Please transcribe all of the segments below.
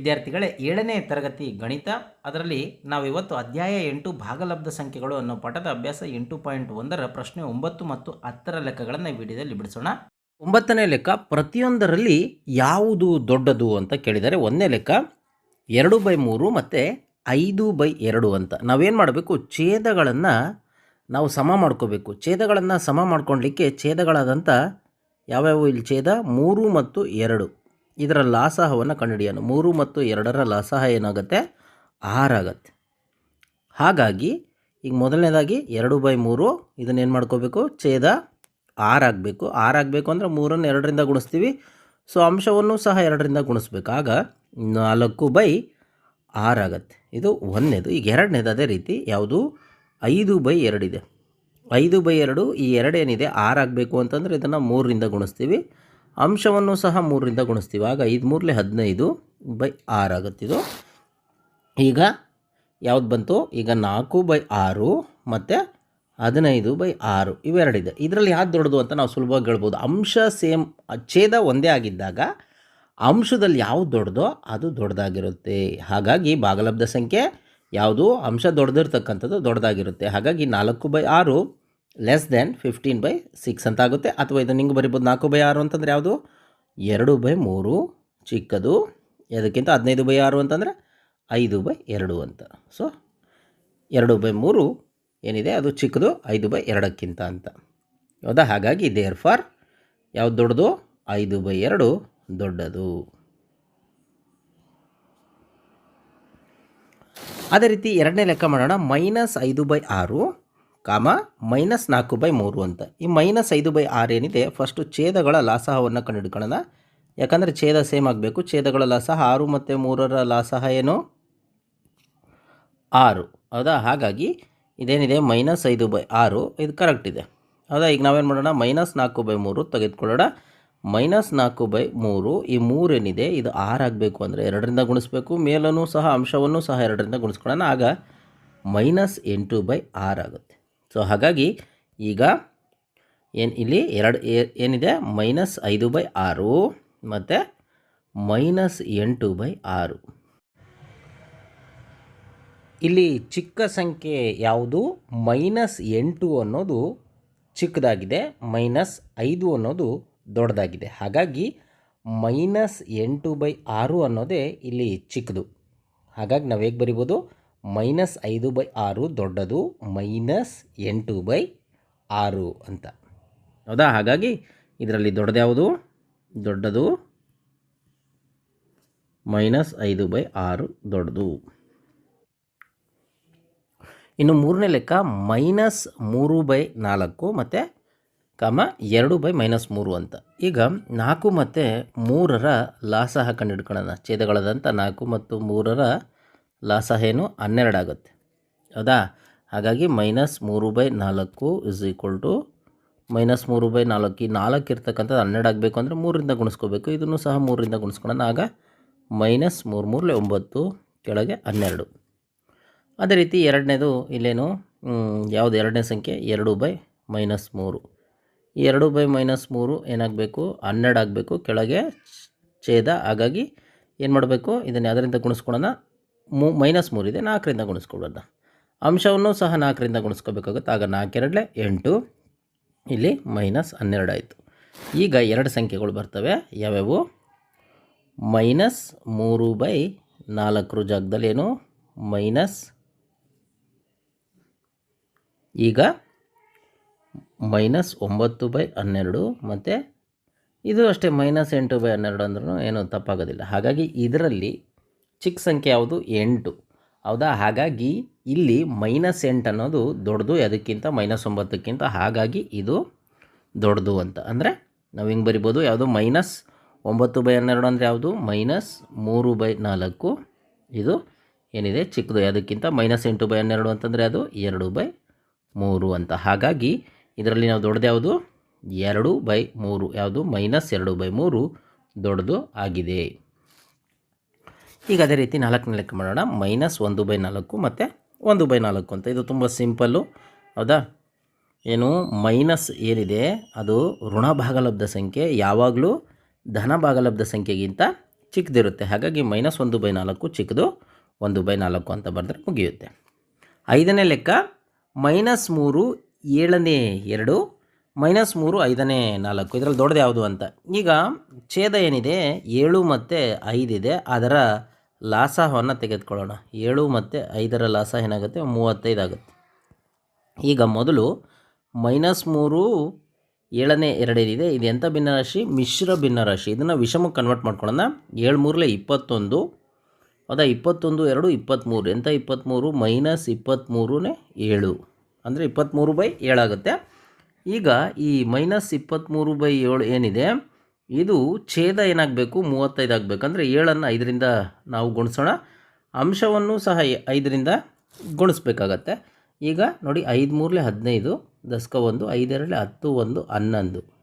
ವಿದ್ಯಾರ್ಥಿಗಳೇ ಏಳನೇ ತರಗತಿ ಗಣಿತ, ಅದರಲ್ಲಿ ನಾವು ಇವತ್ತು ಅಧ್ಯಾಯ ಎಂಟು ಭಾಗಲಬ್ಧ ಸಂಖ್ಯೆಗಳು ಅನ್ನೋ ಪಾಠದ ಅಭ್ಯಾಸ ಎಂಟು ಪಾಯಿಂಟ್ ಒಂದರ ಪ್ರಶ್ನೆ ಒಂಬತ್ತು ಮತ್ತು ಹತ್ತರ ಲೆಕ್ಕಗಳನ್ನು ವಿಡಿಯೋದಲ್ಲಿ ಬಿಡಿಸೋಣ. ಒಂಬತ್ತನೇ ಲೆಕ್ಕ, ಪ್ರತಿಯೊಂದರಲ್ಲಿ ಯಾವುದು ದೊಡ್ಡದು ಅಂತ ಕೇಳಿದರೆ ಒಂದನೇ ಲೆಕ್ಕ ಎರಡು ಬೈ ಮೂರು ಮತ್ತು ಐದು ಬೈ ಎರಡು ಅಂತ. ನಾವೇನು ಮಾಡಬೇಕು, ಛೇದಗಳನ್ನು ನಾವು ಸಮ ಮಾಡ್ಕೋಬೇಕು. ಛೇದಗಳನ್ನು ಸಮ ಮಾಡ್ಕೊಳ್ಲಿಕ್ಕೆ ಛೇದಗಳಾದಂಥ ಯಾವ್ಯಾವ ಇಲ್ಲಿ ಛೇದ? ಮೂರು ಮತ್ತು ಎರಡು. ಇದರ ಲಾಸಹವನ್ನು ಕಂಡುಹಿಡಿಯೋಣ. ಮೂರು ಮತ್ತು ಎರಡರ ಲಾಸಹ ಏನಾಗುತ್ತೆ? ಆರಾಗತ್ತೆ. ಹಾಗಾಗಿ, ಈಗ ಮೊದಲನೇದಾಗಿ ಎರಡು ಬೈ ಮೂರು ಇದನ್ನೇನು ಮಾಡ್ಕೋಬೇಕು? ಛೇದ ಆರಾಗಬೇಕು ಆರಾಗಬೇಕು ಅಂದರೆ ಮೂರನ್ನು ಎರಡರಿಂದ ಗುಣಿಸ್ತೀವಿ. ಸೊ, ಅಂಶವನ್ನು ಸಹ ಎರಡರಿಂದ ಗುಣಿಸ್ಬೇಕು. ಆಗ ನಾಲ್ಕು ಬೈ ಆರಾಗತ್ತೆ ಇದು ಒಂದನೇದು. ಈಗ ಎರಡನೇದು ಅದೇ ರೀತಿ. ಯಾವುದು? ಐದು ಬೈ ಎರಡಿದೆ ಐದು ಬೈ ಎರಡು ಈ ಎರಡೇನಿದೆ ಆರಾಗಬೇಕು ಅಂತಂದರೆ ಇದನ್ನು ಮೂರರಿಂದ ಗುಣಿಸ್ತೀವಿ. ಅಂಶವನ್ನು ಸಹ ಮೂರರಿಂದ ಗುಣಿಸ್ತೀವಿ. ಆಗ ಐದು ಮೂರಲೆ ಹದಿನೈದು ಬೈ ಆರಾಗುತ್ತಿದು ಈಗ ಯಾವ್ದು ಬಂತು? ಈಗ ನಾಲ್ಕು ಬೈ ಆರು ಮತ್ತು ಹದಿನೈದು ಬೈ ಆರು ಇವೆರಡಿದೆ. ಇದರಲ್ಲಿ ಯಾವ್ದು ದೊಡ್ಡದು ಅಂತ ನಾವು ಸುಲಭವಾಗಿ ಹೇಳ್ಬೋದು. ಅಂಶ ಸೇಮ್, ಛೇದ ಒಂದೇ ಆಗಿದ್ದಾಗ ಅಂಶದಲ್ಲಿ ಯಾವುದು ದೊಡ್ಡದೋ ಅದು ದೊಡ್ಡದಾಗಿರುತ್ತೆ. ಹಾಗಾಗಿ ಭಾಗಲಬ್ಧ ಸಂಖ್ಯೆ ಯಾವುದು? ಅಂಶ ದೊಡ್ಡದಿರ್ತಕ್ಕಂಥದ್ದು ದೊಡ್ಡದಾಗಿರುತ್ತೆ. ಹಾಗಾಗಿ ನಾಲ್ಕು ಬೈ ಆರು less than fifteen by six ಅಂತ ಆಗುತ್ತೆ ಅಥವಾ ಇದು ಹಿಂಗೆ ಬರಿಬೋದು ನಾಲ್ಕು ಬೈ ಆರು ಅಂತಂದರೆ ಯಾವುದು? ಎರಡು ಬೈ ಮೂರು ಚಿಕ್ಕದು. ಅದಕ್ಕಿಂತ ಹದಿನೈದು ಬೈ ಆರು ಅಂತಂದರೆ ಐದು ಬೈ ಎರಡು ಅಂತ. ಸೊ ಎರಡು ಬೈ ಮೂರು ಏನಿದೆ? ಅದು ಚಿಕ್ಕದು, ಐದು ಬೈ ಎರಡಕ್ಕಿಂತ ಅಂತ. ಹೌದಾ? ಹಾಗಾಗಿ ದೇರ್ ಫಾರ್ ಯಾವ್ದು ದೊಡ್ಡದು? ಐದು ಬೈ ಎರಡು ದೊಡ್ಡದು. ಅದೇ ರೀತಿ ಎರಡನೇ ಲೆಕ್ಕ ಮಾಡೋಣ. ಮೈನಸ್ ಐದು ಬೈ ಆರು ಕಾಮ ಮೈನಸ್ ನಾಲ್ಕು ಬೈ ಮೂರು ಅಂತ. ಈ ಮೈನಸ್ ಐದು ಬೈ ಆರು ಏನಿದೆ ಫಸ್ಟು ಛೇದಗಳ ಲಾಸಹವನ್ನು ಕಂಡುಹಿಡ್ಕೊಳ್ಳೋಣ. ಯಾಕಂದರೆ ಛೇದ ಸೇಮ್ ಆಗಬೇಕು. ಛೇದಗಳ ಲಾಸಹ ಆರು ಮತ್ತು ಮೂರರ ಲಾಸಹ ಏನು? ಆರು. ಹೌದಾ? ಹಾಗಾಗಿ ಇದೇನಿದೆ? ಮೈನಸ್ ಐದು ಬೈ ಆರು. ಇದು ಕರೆಕ್ಟ್ ಇದೆ. ಹೌದಾ? ಈಗ ನಾವೇನು ಮಾಡೋಣ? ಮೈನಸ್ ನಾಲ್ಕು ಬೈ ಮೂರು ತೆಗೆದುಕೊಳ್ಳೋಣ. ಮೈನಸ್ ನಾಲ್ಕು ಬೈ ಮೂರು. ಈ ಮೂರೇನಿದೆ ಇದು ಆರು ಆಗಬೇಕು ಅಂದರೆ ಎರಡರಿಂದ ಗುಣಿಸ್ಬೇಕು. ಮೇಲೂ ಸಹ, ಅಂಶವನ್ನು ಸಹ ಎರಡರಿಂದ ಗುಣಿಸ್ಕೊಳ್ಳೋಣ. ಆಗ ಮೈನಸ್ ಎಂಟು ಬೈ ಆರು ಆಗುತ್ತೆ. ಸೊ ಹಾಗಾಗಿ ಈಗ ಏನು ಇಲ್ಲಿ ಎರಡು ಏನಿದೆ? ಮೈನಸ್ ಐದು ಬೈ ಆರು ಮತ್ತು ಮೈನಸ್ ಎಂಟು ಬೈ ಆರು. ಇಲ್ಲಿ ಚಿಕ್ಕ ಸಂಖ್ಯೆ ಯಾವುದು? ಮೈನಸ್ ಎಂಟು ಅನ್ನೋದು ಚಿಕ್ಕದಾಗಿದೆ, ಮೈನಸ್ ಐದು ಅನ್ನೋದು ದೊಡ್ಡದಾಗಿದೆ. ಹಾಗಾಗಿ ಮೈನಸ್ ಎಂಟು ಬೈ ಆರು ಅನ್ನೋದೇ ಇಲ್ಲಿ ಚಿಕ್ಕದು. ಹಾಗಾಗಿ ನಾವು ಹೇಗೆ ಬರಿಬೋದು? ಮೈನಸ್ ಐದು ಬೈ ಆರು ದೊಡ್ಡದು ಮೈನಸ್ ಎಂಟು ಬೈ ಆರು ಅಂತ. ಹೌದಾ? ಹಾಗಾಗಿ ಇದರಲ್ಲಿ ದೊಡ್ಡದು ಯಾವುದು? ದೊಡ್ಡದು ಮೈನಸ್ ಐದು ಬೈ ಆರು ದೊಡ್ಡದು. ಇನ್ನು ಮೂರನೇ ಲೆಕ್ಕ ಮೈನಸ್ ಮೂರು ಬೈ ನಾಲ್ಕು ಮತ್ತು ಕಮ ಎರಡು ಬೈ ಮೈನಸ್ ಮೂರು ಅಂತ. ಈಗ ನಾಲ್ಕು ಮತ್ತು ಮೂರರ ಲಾಸ ಹಾಕೊಂಡು ಹಿಡ್ಕೊಳ್ಳೋಣ ಛೇದಗಳಾದಂಥ ನಾಲ್ಕು ಮತ್ತು ಮೂರರ ಲಾಸಹ ಏನು? ಹನ್ನೆರಡು ಆಗುತ್ತೆ. ಹೌದಾ? ಹಾಗಾಗಿ ಮೈನಸ್ ಮೂರು ಬೈ ನಾಲ್ಕು ಇಸ್ ಈಕ್ವಲ್ ಟು ಮೈನಸ್ ಮೂರು ಬೈ ನಾಲ್ಕು. ಈ ನಾಲ್ಕು ಇರ್ತಕ್ಕಂಥದ್ದು ಹನ್ನೆರಡು ಆಗಬೇಕು ಅಂದರೆ ಮೂರರಿಂದ ಗುಣಿಸ್ಕೋಬೇಕು. ಇದನ್ನು ಸಹ ಮೂರರಿಂದ ಗುಣಿಸ್ಕೊಳ್ಳೋಣ ಆಗ ಮೈನಸ್ ಮೂರು ಮೂರಲೆ ಒಂಬತ್ತು, ಕೆಳಗೆ ಹನ್ನೆರಡು. ಅದೇ ರೀತಿ ಎರಡನೇದು ಇಲ್ಲೇನು? ಯಾವುದು? ಎರಡನೇ ಸಂಖ್ಯೆ ಎರಡು ಬೈ ಮೈನಸ್ ಮೂರು. ಎರಡು ಬೈ ಮೈನಸ್ ಮೂರು ಏನಾಗಬೇಕು? ಹನ್ನೆರಡು ಆಗಬೇಕು. ಕೆಳಗೆ ಛೇದ. ಹಾಗಾಗಿ ಏನು ಮಾಡಬೇಕು ಇದನ್ನು ಯಾವುದರಿಂದ ಗುಣಿಸ್ಕೊಳ್ಳೋಣ ಮೂ, ಮೈನಸ್ ಮೂರಿದೆ ನಾಲ್ಕರಿಂದ ಗುಣಿಸ್ಕೊಳ್ಳೋಣ. ಅಂಶವನ್ನು ಸಹ ನಾಲ್ಕರಿಂದ ಗುಣಿಸ್ಕೋಬೇಕಾಗುತ್ತೆ. ಆಗ ನಾಲ್ಕೆರಡಲೆ ಎಂಟು, ಇಲ್ಲಿ ಮೈನಸ್ ಹನ್ನೆರಡು ಆಯಿತು. ಈಗ ಎರಡು ಸಂಖ್ಯೆಗಳು ಬರ್ತವೆ. ಯಾವ್ಯಾವು? ಮೈನಸ್ ಮೂರು ಬೈ ನಾಲ್ಕರ ಜಾಗದಲ್ಲಿ ಏನು ಮೈನಸ್ ಈಗ ಮೈನಸ್ ಒಂಬತ್ತು ಬೈ ಹನ್ನೆರಡು ಮತ್ತು ಇದು ಅಷ್ಟೇ ಮೈನಸ್ ಎಂಟು ಬೈ ಹನ್ನೆರಡು ಅಂದ್ರೂ ಏನೂ ತಪ್ಪಾಗೋದಿಲ್ಲ. ಹಾಗಾಗಿ ಇದರಲ್ಲಿ ಚಿಕ್ಕ ಸಂಖ್ಯೆ ಯಾವುದು? ಎಂಟು. ಹೌದಾ? ಹಾಗಾಗಿ ಇಲ್ಲಿ ಮೈನಸ್ ಎಂಟು ಅನ್ನೋದು ದೊಡ್ಡದು ಅದಕ್ಕಿಂತ ಮೈನಸ್ ಒಂಬತ್ತಕ್ಕಿಂತ ಹಾಗಾಗಿ ಇದು ದೊಡ್ಡದು ಅಂತ. ಅಂದರೆ ನಾವು ಹಿಂಗೆ ಬರಿಬೋದು? ಯಾವುದು? ಮೈನಸ್ ಒಂಬತ್ತು ಬೈ ಹನ್ನೆರಡು ಅಂದರೆ ಯಾವುದು? ಮೈನಸ್ ಮೂರು ಬೈ ನಾಲ್ಕು. ಇದು ಏನಿದೆ? ಚಿಕ್ಕದು ಅದಕ್ಕಿಂತ ಮೈನಸ್ ಎಂಟು ಬೈ ಹನ್ನೆರಡು ಅಂತಂದರೆ ಅದು ಎರಡು ಬೈ ಮೂರು ಅಂತ. ಹಾಗಾಗಿ ಇದರಲ್ಲಿ ನಾವು ದೊಡ್ಡದು ಯಾವುದು? ಎರಡು ಬೈ ಮೂರು. ಯಾವುದು? ಮೈನಸ್ ಎರಡು ಬೈ ಮೂರು ದೊಡ್ಡದು ಆಗಿದೆ. ಈಗ ಅದೇ ರೀತಿ ನಾಲ್ಕನೇ ಲೆಕ್ಕ ಮಾಡೋಣ. ಮೈನಸ್ ಒಂದು ಬೈ ನಾಲ್ಕು ಮತ್ತು ಒಂದು ಬೈ ನಾಲ್ಕು ಅಂತ. ಇದು ತುಂಬ ಸಿಂಪಲ್ಲು. ಹೌದಾ? ಏನು, ಮೈನಸ್ ಏನಿದೆ, ಅದು ಋಣ ಭಾಗಲಬ್ಧ ಸಂಖ್ಯೆ, ಯಾವಾಗಲೂ ಧನ ಭಾಗಲಬ್ಧ ಸಂಖ್ಯೆಗಿಂತ ಚಿಕ್ಕದಿರುತ್ತೆ. ಹಾಗಾಗಿ ಮೈನಸ್ ಒಂದು ಬೈ ನಾಲ್ಕು ಚಿಕ್ಕದು ಒಂದು ಬೈ ನಾಲ್ಕು ಅಂತ ಬರೆದ್ರೆ ಮುಗಿಯುತ್ತೆ. ಐದನೇ ಲೆಕ್ಕ, ಮೈನಸ್ ಮೂರು, ಏಳನೇ ಎರಡು, ಮೈನಸ್ ಮೂರು, ಐದನೇ ನಾಲ್ಕು. ಇದರಲ್ಲಿ ದೊಡ್ಡದು ಯಾವುದು ಅಂತ. ಈಗ ಛೇದ ಏನಿದೆ, ಏಳು ಮತ್ತು ಐದಿದೆ. ಅದರ ಲಾಸವನ್ನು ತೆಗೆದುಕೊಳ್ಳೋಣ. ಏಳು ಮತ್ತು ಐದರ ಲಾಸ ಏನಾಗುತ್ತೆ? ಮೂವತ್ತೈದು ಆಗುತ್ತೆ. ಈಗ ಮೊದಲು ಮೈನಸ್ ಮೂರು, ಏಳನೇ ಎರಡೇನಿದೆ ಇದು. ಎಂಥ ಭಿನ್ನರಾಶಿ? ಮಿಶ್ರ ಭಿನ್ನರಾಶಿ. ಇದನ್ನು ವಿಷಮಕ್ಕೆ ಕನ್ವರ್ಟ್ ಮಾಡ್ಕೊಳ್ಳೋಣ. ಏಳು ಮೂರಲೆ ಇಪ್ಪತ್ತೊಂದು. ಅದ ಇಪ್ಪತ್ತೊಂದು, ಎರಡು ಇಪ್ಪತ್ತ್ಮೂರು ಎಂಥ ಇಪ್ಪತ್ತ್ಮೂರು ಮೈನಸ್ ಇಪ್ಪತ್ತ್ಮೂರನೇ ಏಳು. ಅಂದರೆ ಇಪ್ಪತ್ತ್ಮೂರು ಬೈ ಏಳಾಗುತ್ತೆ. ಈಗ ಈ ಮೈನಸ್ ಇಪ್ಪತ್ತ್ಮೂರು ಬೈ ಏಳು ಏನಿದೆ? ಇದು ಛೇದ ಏನಾಗಬೇಕು? ಮೂವತ್ತೈದು ಆಗಬೇಕು. ಅಂದರೆ ಏಳನ್ನು ಐದರಿಂದ ನಾವು ಗುಣಿಸೋಣ. ಅಂಶವನ್ನು ಸಹ ಐದರಿಂದ ಗುಣಿಸ್ಬೇಕಾಗತ್ತೆ. ಈಗ ನೋಡಿ, ಐದು ಮೂರಲೆ ಹದಿನೈದು, ದಸ್ಕ ಒಂದು ಐದರಲ್ಲಿ ಹತ್ತು ಒಂದು, ಹನ್ನೊಂದು.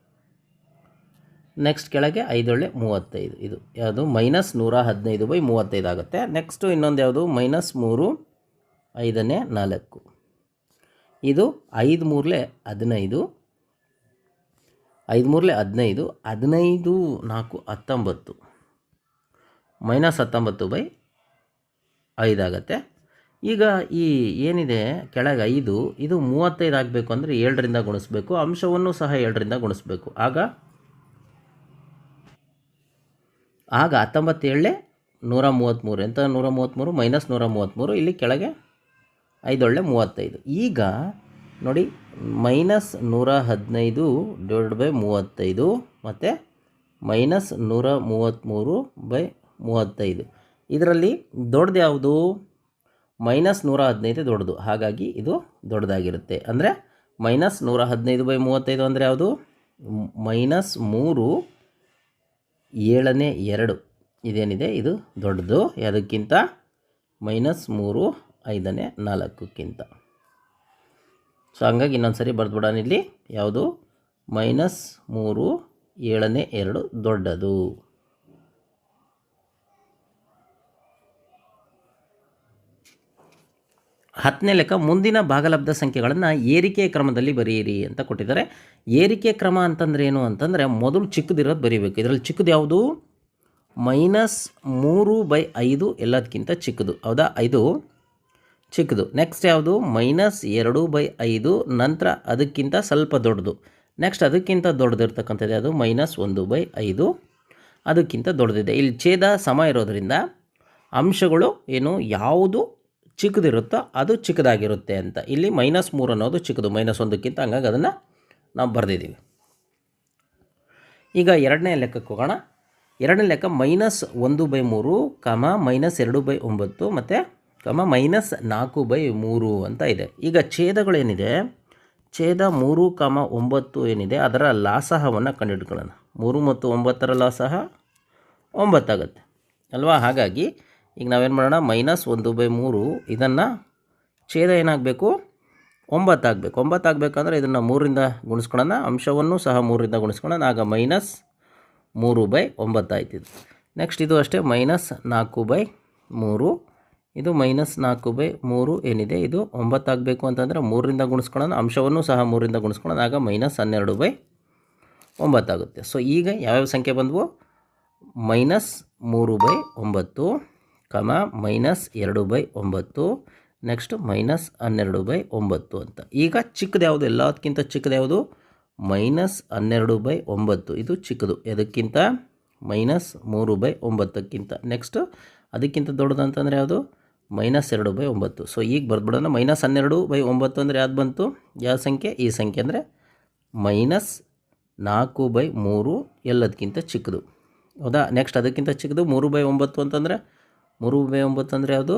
ನೆಕ್ಸ್ಟ್ ಕೆಳಗೆ ಐದೊಳ್ಳೆ ಮೂವತ್ತೈದು. ಇದು ಯಾವುದು? ಮೈನಸ್ ನೂರ ಹದಿನೈದು ಬೈ ಮೂವತ್ತೈದು ಆಗುತ್ತೆ. ನೆಕ್ಸ್ಟು ಇನ್ನೊಂದು ಯಾವುದು? ಮೈನಸ್ ಮೂರು, ಐದನೇ ನಾಲ್ಕು. ಇದು ಐದು ಮೂರಲೆ ಹದಿನೈದು ಐದು ಮೂರಲೆ ಹದಿನೈದು ಹದಿನೈದು ನಾಲ್ಕು ಹತ್ತೊಂಬತ್ತು. ಮೈನಸ್ ಹತ್ತೊಂಬತ್ತು ಬೈ ಐದಾಗತ್ತೆ ಈಗ ಈ ಏನಿದೆ? ಕೆಳಗೆ ಐದು, ಇದು ಮೂವತ್ತೈದು ಆಗಬೇಕು ಅಂದರೆ ಏಳರಿಂದ ಗುಣಿಸ್ಬೇಕು. ಅಂಶವನ್ನು ಸಹ ಏಳರಿಂದ ಗುಣಿಸ್ಬೇಕು. ಆಗ? ಆಗ ಹತ್ತೊಂಬತ್ತೇಳೇ ನೂರ ಮೂವತ್ತ್ಮೂರು. ಎಂಥ ನೂರ ಮೂವತ್ತ್ಮೂರು? ಮೈನಸ್ ನೂರ ಮೂವತ್ತ್ಮೂರು. ಇಲ್ಲಿ ಕೆಳಗೆ ಐದೊಳ್ಳೆ ಮೂವತ್ತೈದು. ಈಗ ನೋಡಿ, ಮೈನಸ್ ನೂರ ಹದಿನೈದು ಡಿವೈಡ್ ಬೈ ಮೂವತ್ತೈದು, ಮತ್ತು ಮೈನಸ್ ನೂರ ಮೂವತ್ತ್ಮೂರು ಬೈ ಮೂವತ್ತೈದು. ಇದರಲ್ಲಿ ದೊಡ್ಡದು ಯಾವುದು? ಮೈನಸ್ ನೂರ ಹದಿನೈದು ದೊಡ್ಡದು. ಹಾಗಾಗಿ ಇದು ದೊಡ್ಡದಾಗಿರುತ್ತೆ. ಅಂದರೆ ಮೈನಸ್ ನೂರ ಹದಿನೈದು ಬೈ ಮೂವತ್ತೈದು ಅಂದರೆ ಯಾವುದು? ಮೈನಸ್ ಮೂರು ಏಳನೇ ಎರಡು. ಇದೇನಿದೆ? ಇದು ದೊಡ್ಡದು. ಯಾವುದಕ್ಕಿಂತ? ಮೈನಸ್ ಮೂರು ಐದನೇ ನಾಲ್ಕಕ್ಕಿಂತ. ಸೊ ಹಂಗಾಗಿ ಇನ್ನೊಂದು ಸರಿ ಬರೆದ್ಬಿಡೋಣ ಇಲ್ಲಿ. ಯಾವುದು? ಮೈನಸ್ ಮೂರು, ಏಳನೇ ಎರಡು ದೊಡ್ಡದು. ಹತ್ತನೇ ಲೆಕ್ಕ, ಮುಂದಿನ ಭಾಗಲಬ್ಧ ಸಂಖ್ಯೆಗಳನ್ನು ಏರಿಕೆ ಕ್ರಮದಲ್ಲಿ ಬರೆಯಿರಿ ಅಂತ ಕೊಟ್ಟಿದ್ದಾರೆ. ಏರಿಕೆ ಕ್ರಮ ಅಂತಂದ್ರೆ ಏನು ಅಂತಂದರೆ, ಮೊದಲು ಚಿಕ್ಕದಿರೋದು ಬರೀಬೇಕು. ಇದರಲ್ಲಿ ಚಿಕ್ಕದು ಯಾವುದು? ಮೈನಸ್ ಮೂರು ಬೈ ಐದು ಎಲ್ಲದಕ್ಕಿಂತ ಚಿಕ್ಕದು. ಹೌದಾ? ಐದು. ಚಿಕ್ಕದು. ನೆಕ್ಸ್ಟ್ ಯಾವುದು? ಮೈನಸ್ ಎರಡು ಬೈ ಐದು, ನಂತರ ಅದಕ್ಕಿಂತ ಸ್ವಲ್ಪ ದೊಡ್ಡದು. ನೆಕ್ಸ್ಟ್ ಅದಕ್ಕಿಂತ ದೊಡ್ಡದಿರ್ತಕ್ಕಂಥದ್ದು ಅದು? ಮೈನಸ್ ಒಂದು ಬೈ ಐದು, ಅದಕ್ಕಿಂತ ದೊಡ್ಡದಿದೆ. ಇಲ್ಲಿ ಛೇದ ಸಮ ಇರೋದರಿಂದ ಅಂಶಗಳು ಏನು? ಯಾವುದು ಚಿಕ್ಕದಿರುತ್ತೋ ಅದು ಚಿಕ್ಕದಾಗಿರುತ್ತೆ ಅಂತ. ಇಲ್ಲಿ ಮೈನಸ್ ಮೂರು ಅನ್ನೋದು ಚಿಕ್ಕದು. ಮೈನಸ್ ಒಂದಕ್ಕಿಂತ ಹಂಗಾಗಿ ಅದನ್ನು ನಾವು ಬರೆದಿದ್ದೀವಿ. ಈಗ ಎರಡನೇ ಲೆಕ್ಕಕ್ಕೆ ಹೋಗೋಣ. ಎರಡನೇ ಲೆಕ್ಕ ಮೈನಸ್ ಒಂದು ಬೈ ಮೂರು, ಕಮ ಮೈನಸ್ ಎರಡು ಬೈ ಒಂಬತ್ತು, ಮತ್ತು ಕಮ ಮೈನಸ್ ನಾಲ್ಕು ಬೈ ಮೂರು ಅಂತ ಇದೆ. ಈಗ ಛೇದಗಳೇನಿದೆ? ಛೇದ ಮೂರು ಕಮ ಒಂಬತ್ತು ಏನಿದೆ? ಅದರ ಲಾಸಹವನ್ನು ಕಂಡುಹಿಡ್ಕೊಳ್ಳೋಣ. ಮೂರು ಮತ್ತು ಒಂಬತ್ತರ ಲಾಸಹ ಒಂಬತ್ತಾಗತ್ತೆ. ಅಲ್ವಾ? ಹಾಗಾಗಿ ಈಗ ನಾವೇನು ಮಾಡೋಣ? ಮೈನಸ್ ಒಂದು ಬೈ ಮೂರು, ಇದನ್ನು ಛೇದ ಏನಾಗಬೇಕು? ಒಂಬತ್ತಾಗಬೇಕು. ಒಂಬತ್ತಾಗಬೇಕಂದ್ರೆ ಇದನ್ನು ಮೂರಿಂದ ಗುಣಿಸ್ಕೊಳ್ಳೋಣ. ಅಂಶವನ್ನು ಸಹ ಮೂರಿಂದ ಗುಣಿಸ್ಕೊಳ್ಳೋಣ. ಆಗ ಮೈನಸ್ ಮೂರು ಬೈ ಒಂಬತ್ತಾಯ್ತು ಇದು. ನೆಕ್ಸ್ಟ್ ಇದು ಅಷ್ಟೇ. ಮೈನಸ್ ನಾಲ್ಕು ಬೈ ಮೂರು. ಇದು ಮೈನಸ್ ನಾಲ್ಕು ಬೈ ಮೂರು ಏನಿದೆ? ಇದು ಒಂಬತ್ತಾಗಬೇಕು ಅಂತಂದರೆ ಮೂರರಿಂದ ಗುಣಿಸ್ಕೊಳ್ಳೋಣ. ಅಂಶವನ್ನು ಸಹ ಮೂರರಿಂದ ಗುಣಿಸ್ಕೊಳ್ಳೋಣ. ಆಗ ಮೈನಸ್ ಹನ್ನೆರಡು ಬೈ ಒಂಬತ್ತಾಗುತ್ತೆ ಸೊ ಈಗ ಯಾವ್ಯಾವ ಸಂಖ್ಯೆ ಬಂದವು? ಮೈನಸ್ ಮೂರು ಬೈ ಒಂಬತ್ತು, ಕಮ ಮೈನಸ್ ಎರಡು ಬೈ ಒಂಬತ್ತು, ನೆಕ್ಸ್ಟ್ ಮೈನಸ್ ಹನ್ನೆರಡು ಬೈ ಒಂಬತ್ತು ಅಂತ. ಈಗ ಚಿಕ್ಕದು ಯಾವುದು? ಎಲ್ಲದಕ್ಕಿಂತ ಚಿಕ್ಕದು ಯಾವುದು? ಮೈನಸ್ ಹನ್ನೆರಡು ಬೈ ಒಂಬತ್ತು. ಇದು ಚಿಕ್ಕದು. ಎದಕ್ಕಿಂತ? ಮೈನಸ್ ಮೂರು ಬೈ ಒಂಬತ್ತಕ್ಕಿಂತ. ನೆಕ್ಸ್ಟ್ ಅದಕ್ಕಿಂತ ದೊಡ್ಡದಂತಂದರೆ ಯಾವುದು? ಮೈನಸ್ ಎರಡು ಬೈ ಒಂಬತ್ತು. ಸೊ ಈಗ ಬರ್ದ್ಬಿಡೋಣ. ಮೈನಸ್ ಹನ್ನೆರಡು ಬೈ ಒಂಬತ್ತು ಅಂದರೆ ಯಾವ್ದು ಬಂತು? ಯಾವ ಸಂಖ್ಯೆ? ಈ ಸಂಖ್ಯೆ ಅಂದರೆ ಮೈನಸ್ ನಾಲ್ಕು ಬೈ ಮೂರು ಎಲ್ಲದಕ್ಕಿಂತ ಚಿಕ್ಕದು. ಹೌದಾ? ನೆಕ್ಸ್ಟ್ ಅದಕ್ಕಿಂತ ಚಿಕ್ಕದು ಮೂರು ಬೈ ಒಂಬತ್ತು ಅಂತಂದರೆ? ಮೂರು ಬೈ ಒಂಬತ್ತು ಅಂದರೆ ಯಾವುದು?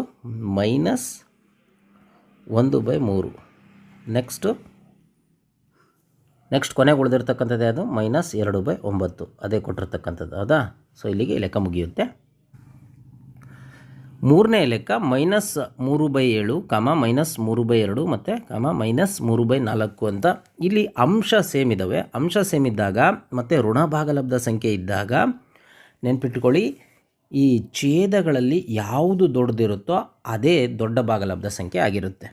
ಮೈನಸ್ ಒಂದು ಬೈ ಮೂರು. ನೆಕ್ಸ್ಟು ನೆಕ್ಸ್ಟ್ ಕೊನೆಗೆ ಉಳಿದಿರ್ತಕ್ಕಂಥದ್ದು ಯಾವುದು? ಮೈನಸ್ ಎರಡು ಬೈ ಒಂಬತ್ತು. ಅದೇ ಕೊಟ್ಟಿರ್ತಕ್ಕಂಥದ್ದು. ಹೌದಾ? ಸೊ ಇಲ್ಲಿಗೆ ಲೆಕ್ಕ ಮುಗಿಯುತ್ತೆ. ಮೂರನೇ ಲೆಕ್ಕ ಮೈನಸ್ ಮೂರು ಬೈ ಏಳು, ಕಮ ಮೈನಸ್ ಮೂರು ಬೈ ಎರಡು ಮತ್ತು ಕಮ ಮೈನಸ್ ಮೂರು ಬೈ ನಾಲ್ಕು ಅಂತ ಇಲ್ಲಿ ಅಂಶ ಸೇಮ್ ಇದ್ದಾವೆ ಅಂಶ ಸೇಮ್ ಇದ್ದಾಗ ಮತ್ತು ಋಣ ಭಾಗಲಬ್ಧ ಸಂಖ್ಯೆ ಇದ್ದಾಗ ನೆನ್ಪಿಟ್ಕೊಳ್ಳಿ, ಈ ಛೇದಗಳಲ್ಲಿ ಯಾವುದು ದೊಡ್ಡದಿರುತ್ತೋ ಅದೇ ದೊಡ್ಡ ಭಾಗಲಬ್ಧ ಸಂಖ್ಯೆ ಆಗಿರುತ್ತೆ.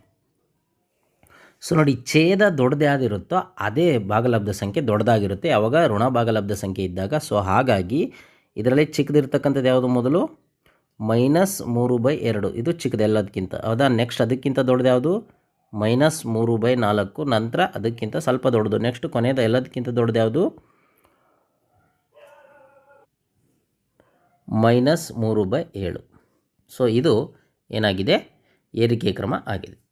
ಸೊ ನೋಡಿ, ಛೇದ ದೊಡ್ಡದೇ ಯಾವುದಿರುತ್ತೋ ಅದೇ ಭಾಗಲಬ್ಧ ಸಂಖ್ಯೆ ದೊಡ್ಡದಾಗಿರುತ್ತೆ. ಯಾವಾಗ ಋಣ ಭಾಗಲಬ್ಧ ಸಂಖ್ಯೆ ಇದ್ದಾಗ ಸೊ ಹಾಗಾಗಿ ಇದರಲ್ಲಿ ಚಿಕ್ಕದಿರ್ತಕ್ಕಂಥದ್ದು ಯಾವುದು ಮೊದಲು? ಮೈನಸ್ ಮೂರು ಬೈ ಎರಡು. ಇದು ಚಿಕ್ಕದು ಎಲ್ಲದಕ್ಕಿಂತ. ಹೌದಾ? ನೆಕ್ಸ್ಟ್ ಅದಕ್ಕಿಂತ ದೊಡ್ಡದು ಯಾವುದು? ಮೈನಸ್ ಮೂರು ಬೈ ನಾಲ್ಕು. ನಂತರ ಅದಕ್ಕಿಂತ ಸ್ವಲ್ಪ ದೊಡ್ಡದು. ನೆಕ್ಸ್ಟ್ ಕೊನೆಯದು ಎಲ್ಲದಕ್ಕಿಂತ ದೊಡ್ಡದು ಯಾವುದು? ಮೈನಸ್ ಮೂರು ಬೈ ಏಳು. ಸೊ ಇದು ಏನಾಗಿದೆ? ಏರಿಕೆ ಕ್ರಮ ಆಗಿದೆ.